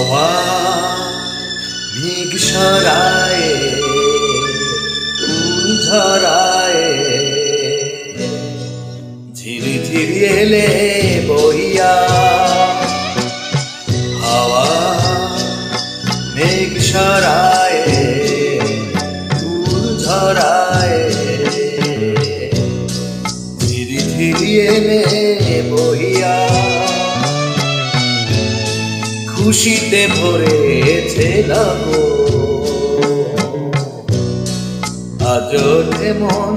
হাওয়া মেঘ সরায় উল ঝরায়। ধীরে ধীরে এলে বহিয়া, হাওয়া মেঘ সরায় উল ঝরায়। ধীরে ধীরে এলে বহিয়া খুশিতে ভরেছে লাগো আজ মন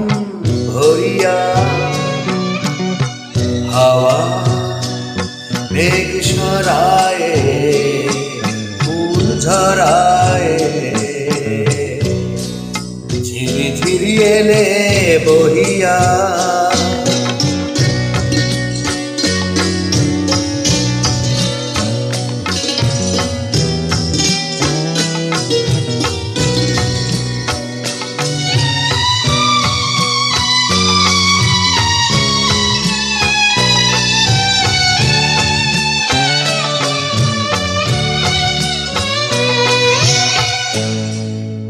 ভরিয়া হাওয়া মেঘ সরায় ফুল ঝরায় ঝিরি ঝিরি এলে বহিয়া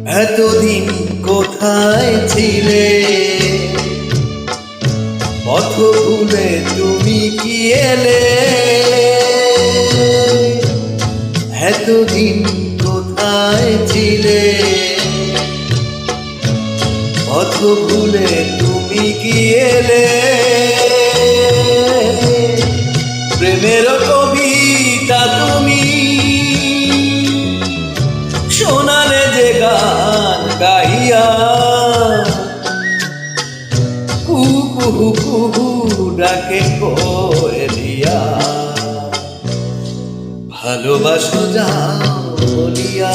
এতদিন কোথায় ছিলে? পথ ভুলে তুমি কি এলে? এতদিন কোথায় ছিলে? পথ ভুলে তুমি কি এলে? ডাকে কোয়েলিয়া ভালোবাসো যা বলিয়া।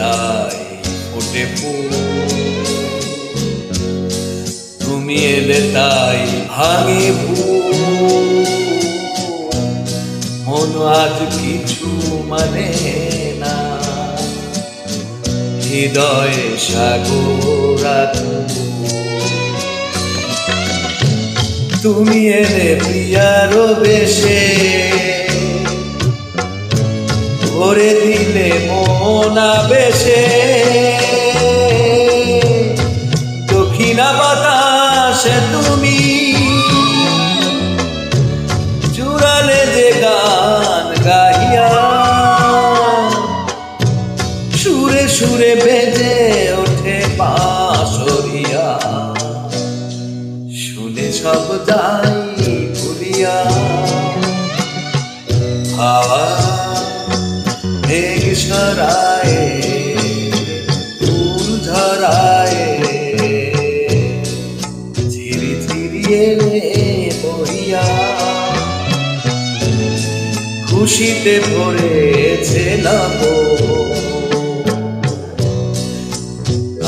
তাই ফোটে তুমি এলে তাই ভাঙে মন আজ কিছু মানে না। হৃদয়ে সাগরা তুমি এলে প্রিয়ার বেশে। ভরে দিলে মোনা বেশে দক্ষিণা বাতাসে তুমি। চুরালে যে গান গাহিয়া, সুরে সুরে বেজে ওঠে বাঁশরিয়া শুনে সব যাই ভুলিয়া। সরায় ফুল ঝরায়। ধীরে এলে বহিয়া খুশিতে ভরেছে নব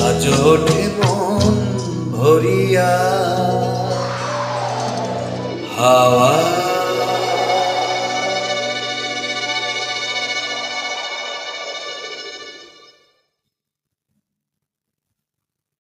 আজ ওঠে মন ভরিয়া হাওয়া